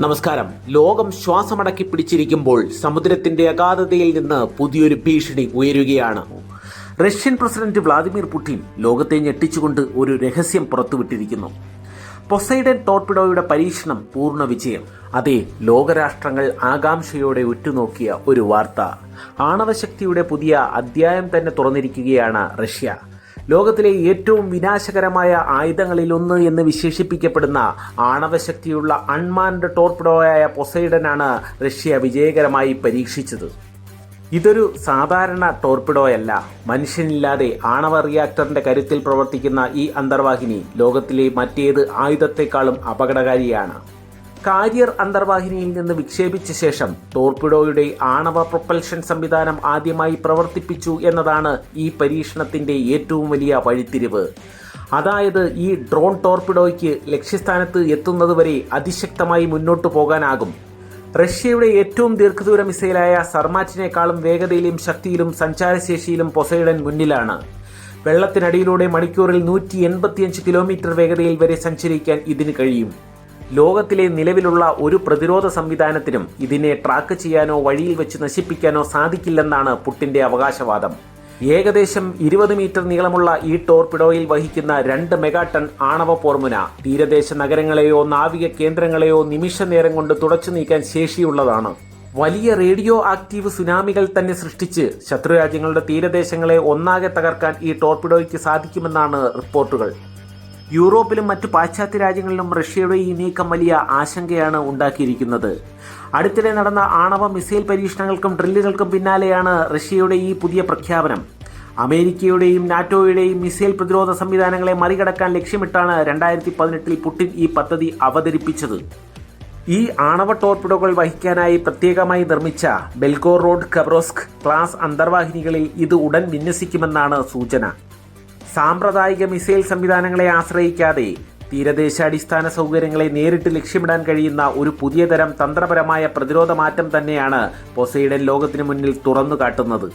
നമസ്കാരം. ലോകം ശ്വാസമടക്കി പിടിച്ചിരിക്കുമ്പോൾ സമുദ്രത്തിന്റെ അഗാധതയിൽ നിന്ന് പുതിയൊരു ഭീഷണി ഉയരുകയാണ്. റഷ്യൻ പ്രസിഡന്റ് വ്ളാദിമിർ പുടിൻ ലോകത്തെ ഞെട്ടിച്ചുകൊണ്ട് ഒരു രഹസ്യം പുറത്തുവിട്ടിരിക്കുന്നു. പൊസൈഡൻ ടോർപിഡോയുടെ പരീക്ഷണം പൂർണ വിജയം. അതെ ലോകരാഷ്ട്രങ്ങൾ ആകാംക്ഷയോടെ ഉറ്റുനോക്കിയ ഒരു വാർത്ത. ആണവശക്തിയുടെ പുതിയ അധ്യായം തന്നെ തുറന്നിരിക്കുകയാണ് റഷ്യ. ലോകത്തിലെ ഏറ്റവും വിനാശകരമായ ആയുധങ്ങളിലൊന്ന് എന്ന് വിശേഷിപ്പിക്കപ്പെടുന്ന ആണവശക്തിയുള്ള അൺമാൻഡ് ടോർപിഡോയായ പൊസൈഡനാണ് റഷ്യ വിജയകരമായി പരീക്ഷിച്ചത്. ഇതൊരു സാധാരണ ടോർപിഡോയല്ല. മനുഷ്യനില്ലാതെ ആണവ റിയാക്ടറിന്റെ കരുത്തിൽ പ്രവർത്തിക്കുന്ന ഈ അന്തർവാഹിനി ലോകത്തിലെ മറ്റേത് ആയുധത്തെക്കാളും അപകടകാരിയാണ്. കാരിയർ അന്തർവാഹിനിയിൽ നിന്ന് വിക്ഷേപിച്ച ശേഷം ടോർപിഡോയുടെ ആണവ പ്രൊപ്പൽഷൻ സംവിധാനം ആദ്യമായി പ്രവർത്തിപ്പിച്ചു എന്നതാണ് ഈ പരീക്ഷണത്തിന്റെ ഏറ്റവും വലിയ വഴിത്തിരിവ്. അതായത് ഈ ഡ്രോൺ ടോർപിഡോയ്ക്ക് ലക്ഷ്യസ്ഥാനത്ത് എത്തുന്നതുവരെ അതിശക്തമായി മുന്നോട്ടു പോകാനാകും. റഷ്യയുടെ ഏറ്റവും ദീർഘദൂര മിസൈലായ സർമാറ്റിനേക്കാളും വേഗതയിലും ശക്തിയിലും സഞ്ചാരശേഷിയിലും പൊസൈഡൻ മുന്നിലാണ്. വെള്ളത്തിനടിയിലൂടെ മണിക്കൂറിൽ നൂറ്റി എൺപത്തിയഞ്ച് കിലോമീറ്റർ വേഗതയിൽ വരെ സഞ്ചരിക്കാൻ ഇതിന് കഴിയും. ലോകത്തിലെ നിലവിലുള്ള ഒരു പ്രതിരോധ സംവിധാനത്തിനും ഇതിനെ ട്രാക്ക് ചെയ്യാനോ വഴിയിൽ വെച്ച് നശിപ്പിക്കാനോ സാധിക്കില്ലെന്നാണ് പുട്ടിന്റെ അവകാശവാദം. ഏകദേശം ഇരുപത് മീറ്റർ നീളമുള്ള ഈ ടോർപിഡോയിൽ വഹിക്കുന്ന രണ്ട് മെഗാടൺ ആണവ പോർമുന തീരദേശ നഗരങ്ങളെയോ നാവിക കേന്ദ്രങ്ങളെയോ നിമിഷ നേരം കൊണ്ട് തുടച്ചു നീക്കാൻ ശേഷിയുള്ളതാണ്. വലിയ റേഡിയോ ആക്റ്റീവ് സുനാമികൾ തന്നെ സൃഷ്ടിച്ച് ശത്രുരാജ്യങ്ങളുടെ തീരദേശങ്ങളെ ഒന്നാകെ തകർക്കാൻ ഈ ടോർപിഡോയ്ക്ക് സാധിക്കുമെന്നാണ് റിപ്പോർട്ടുകൾ. യൂറോപ്പിലും മറ്റ് പാശ്ചാത്യ രാജ്യങ്ങളിലും റഷ്യയുടെ ഈ നീക്കം വലിയ ആശങ്കയാണ് ഉണ്ടാക്കിയിരിക്കുന്നത്. അടുത്തിടെ നടന്ന ആണവ മിസൈൽ പരീക്ഷണങ്ങൾക്കും ഡ്രില്ലുകൾക്കും പിന്നാലെയാണ് റഷ്യയുടെ ഈ പുതിയ പ്രഖ്യാപനം. അമേരിക്കയുടെയും നാറ്റോയുടെയും മിസൈൽ പ്രതിരോധ സംവിധാനങ്ങളെ മറികടക്കാൻ ലക്ഷ്യമിട്ടാണ് രണ്ടായിരത്തി പതിനെട്ടിൽ പുടിൻ ഈ പദ്ധതി അവതരിപ്പിച്ചത്. ഈ ആണവ ടോർപിഡോകൾ വഹിക്കാനായി പ്രത്യേകമായി നിർമ്മിച്ച ബെൽഗോ റോഡ് കബ്രോസ്ക് ക്ലാസ് അന്തർവാഹിനികളിൽ ഇത് ഉടൻ വിന്യസിക്കുമെന്നാണ് സൂചന. സാമ്പ്രദായിക മിസൈൽ സംവിധാനങ്ങളെ ആശ്രയിക്കാതെ തീരദേശാടിസ്ഥാന സൗകര്യങ്ങളെ നേരിട്ട് ലക്ഷ്യമിടാൻ കഴിയുന്ന ഒരു പുതിയ തരം തന്ത്രപരമായ പ്രതിരോധ മാറ്റം തന്നെയാണ് പൊസൈഡൻ ലോകത്തിനു മുന്നിൽ തുറന്നു കാട്ടുന്നത്